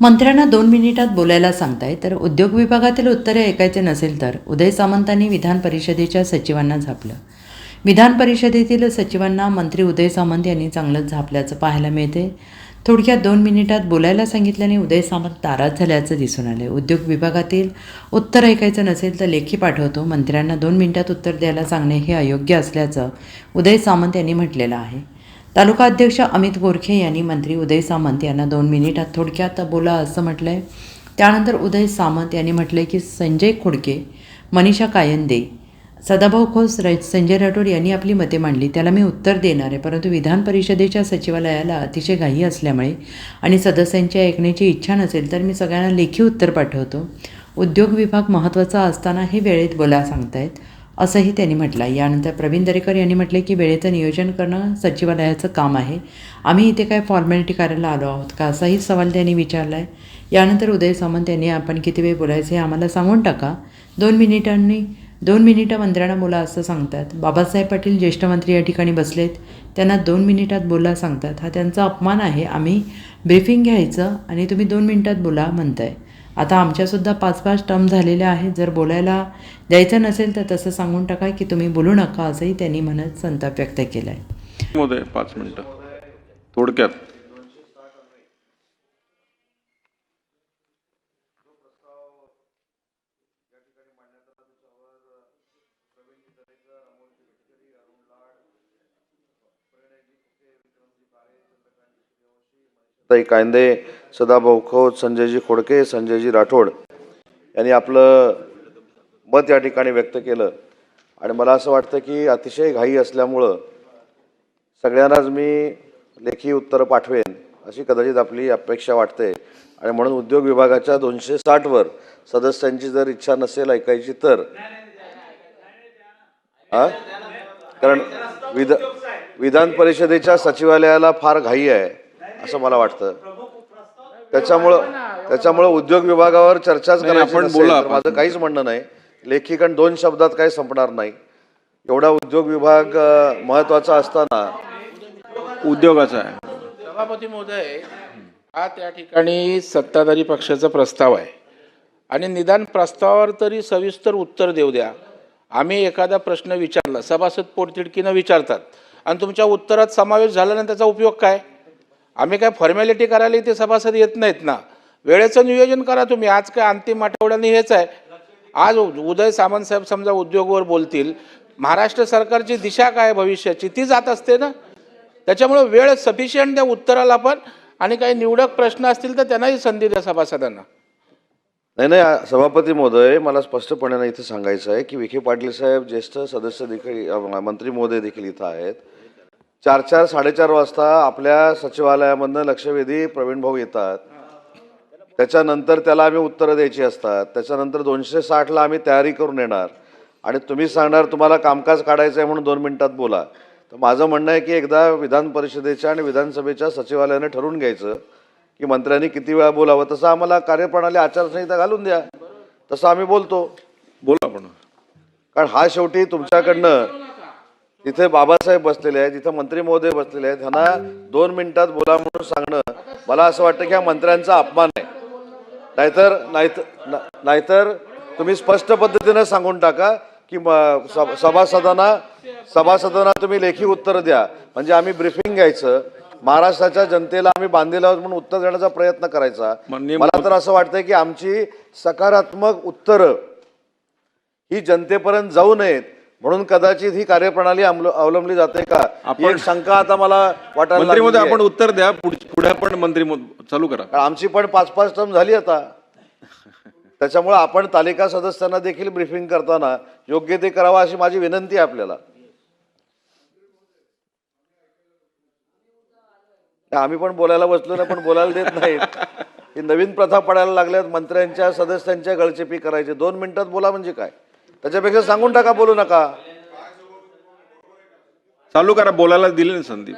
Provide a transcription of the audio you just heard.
मंत्र्यांना दोन मिनिटात बोलायला सांगताय तर उद्योग विभागातील उत्तरे ऐकायचे नसेल तर उदय सामंतांनी विधान परिषदेच्या सचिवांना झापलं. विधान परिषदेतील सचिवांना मंत्री उदय सामंत यांनी चांगलंच झापल्याचं पाहायला मिळते. थोडक्यात दोन मिनिटात बोलायला सांगितल्याने उदय सामंत ताराज झाल्याचं दिसून आलं उद्योग विभागातील उत्तर ऐकायचं नसेल तर लेखी पाठवतो. मंत्र्यांना दोन मिनिटात उत्तर द्यायला सांगणे हे अयोग्य असल्याचं उदय सामंत यांनी म्हटलेलं आहे. तालुका अध्यक्ष अमित गोरखे यांनी मंत्री उदय सामंत यांना दोन मिनिटात थोडक्यात बोला असं म्हटलं आहे त्यानंतर उदय सामंत यांनी म्हटलं की संजय खोडके मनीषा कायंदे सदाभाऊ खोस र संजय राठोड यांनी आपली मते मांडली. त्याला मी उत्तर देणार आहे परंतु विधान परिषदेच्या सचिवालयाला अतिशय घाई असल्यामुळे आणि सदस्यांची ऐकण्याची इच्छा नसेल तर मी सगळ्यांना लेखी उत्तर पाठवतो. उद्योग विभाग महत्त्वाचा असताना हे वेळेत बोला सांगतायत. असंही त्यांनी म्हटलं आहे यानंतर प्रवीण दरेकर यांनी म्हटले की वेळेचं नियोजन करणं सचिवालयाचं काम आहे. आम्ही इथे काय फॉर्मॅलिटी करायला आलो आहोत का? असाही सवाल त्यांनी विचारला आहे यानंतर उदय सामंत यांनी आपण किती वेळ बोलायचं हे आम्हाला सांगून टाका. दोन मिनिटांनी दोन मिनिटं मंत्र्यांना बोला असं सांगतात. बाबासाहेब पाटील ज्येष्ठ मंत्री या ठिकाणी बसलेत. त्यांना दोन मिनिटात बोला सांगतात. हा त्यांचा अपमान आहे. आम्ही ब्रीफिंग घ्यायचं आणि तुम्ही दोन मिनिटात बोला म्हणताय. आता आमच्यासुद्धा पाच पाच टर्म झालेल्या आहेत. जर बोलायला द्यायचं नसेल तर तसं सांगून टाका की तुम्ही बोलू नका असंही त्यांनी म्हणत संताप व्यक्त केला आहे पाच मिनटं. थोडक्यात. ताई कांदे सदाभाऊ खोत संजयजी खोडके संजयजी राठोड यांनी आपलं मत या ठिकाणी व्यक्त केलं. आणि मला असं वाटतं की अतिशय घाई असल्यामुळं सगळ्यांनाच मी लेखी उत्तरं पाठवेन अशी कदाचित आपली अपेक्षा वाटते. आणि म्हणून उद्योग विभागाच्या दोनशे साठवर सदस्यांची जर इच्छा नसेल ऐकायची तर हा कारण विध विधान परिषदेच्या सचिवालयाला फार घाई आहे. असं मला वाटतं. त्याच्यामुळं त्याच्यामुळं उद्योग विभागावर चर्चाच करायची आपण बोला माझं काहीच म्हणणं नाही. लेखी कारण दोन शब्दात काही संपणार नाही. एवढा उद्योग विभाग महत्त्वाचा असताना उद्योगाचा आहे. सभापती महोदय हा त्या ठिकाणी सत्ताधारी पक्षाचा प्रस्ताव आहे. आणि निदान प्रस्तावावर तरी सविस्तर उत्तर देऊ द्या. आम्ही एखादा प्रश्न विचारला सभासद पोटतिडकीनं विचारतात. आणि तुमच्या उत्तरात समावेश झाला ना त्याचा उपयोग काय? आम्ही काय फॉर्मॅलिटी करायला इथे सभासद येत नाहीत ना. वेळेचं नियोजन करा तुम्ही. आज काय अंतिम आठवड्याने हेच आहे. आज उदय सामंत साहेब समजा उद्योगवर बोलतील. महाराष्ट्र सरकारची दिशा काय भविष्याची? ती जात असते ना. त्याच्यामुळे वेळ सफिशियंट द्या उत्तराला पण. आणि काही निवडक प्रश्न असतील तर त्यांनाही संधी द्या सभासदांना. नाही नाही सभापती महोदय मला स्पष्टपणे इथं इथे सांगायचं आहे की विखे पाटील साहेब ज्येष्ठ सदस्य देखील मंत्री महोदय देखील इथं आहेत. चार चार साडेचार वाजता आपल्या सचिवालयामधनं लक्षवेधी प्रवीण भाऊ येतात. त्याच्यानंतर त्याला आम्ही उत्तरं द्यायची असतात. त्याच्यानंतर दोनशे साठला आम्ही तयारी करून येणार. आणि तुम्ही सांगणार तुम्हाला कामकाज काढायचं आहे म्हणून दोन मिनिटात बोला. तर माझं म्हणणं आहे की एकदा विधान परिषदेच्या आणि विधानसभेच्या सचिवालयाने ठरवून घ्यायचं की मंत्र्यांनी किती वेळा बोलावं. तसं आम्हाला कार्यप्रणाली आचारसंहिता घालून द्या. तसं आम्ही बोलतो. बोला आपण कारण हा शेवटी तुमच्याकडनं तिथे बाबासाहेब बसलेले आहेत तिथं मंत्री महोदय बसलेले आहेत. ह्यांना दोन मिनिटात बोला म्हणून सांगणं मला असं वाटतं की हा मंत्र्यांचा अपमान आहे. नाहीतर नाहीतर नाहीतर तुम्ही स्पष्ट पद्धतीनं सांगून टाका की सभासदांना सभासदांना तुम्ही लेखी उत्तर द्या. म्हणजे आम्ही ब्रिफिंग घ्यायचं. महाराष्ट्राच्या जनतेला आम्ही बांधलेलो आहोत म्हणून उत्तर देण्याचा प्रयत्न करायचा. मला तर असं वाटतंय की आमची सकारात्मक उत्तरं ही जनतेपर्यंत जाऊ नयेत. म्हणून कदाचित ही कार्यप्रणाली अवलंबली जाते का? एक शंका आता मला वाटायला आपण. उत्तर द्या पुढ- पण मंत्री चालू करा. आमची पण पाच पाच टर्म झाली आता. त्याच्यामुळे आपण तालिका सदस्यांना देखील ब्रीफिंग करताना योग्य ते करावं अशी माझी विनंती आहे आपल्याला. आम्ही पण बोलायला बसलो ना पण बोलायला देत नाहीत. ही नवीन प्रथा पडायला लागल्यात मंत्र्यांच्या सदस्यांच्या गळचेपी करायचे. दोन मिनिटात बोला म्हणजे काय? त्याच्यापेक्षा सांगून टाका बोलू नका. चालू करा बोलायला दिली ना संदीप.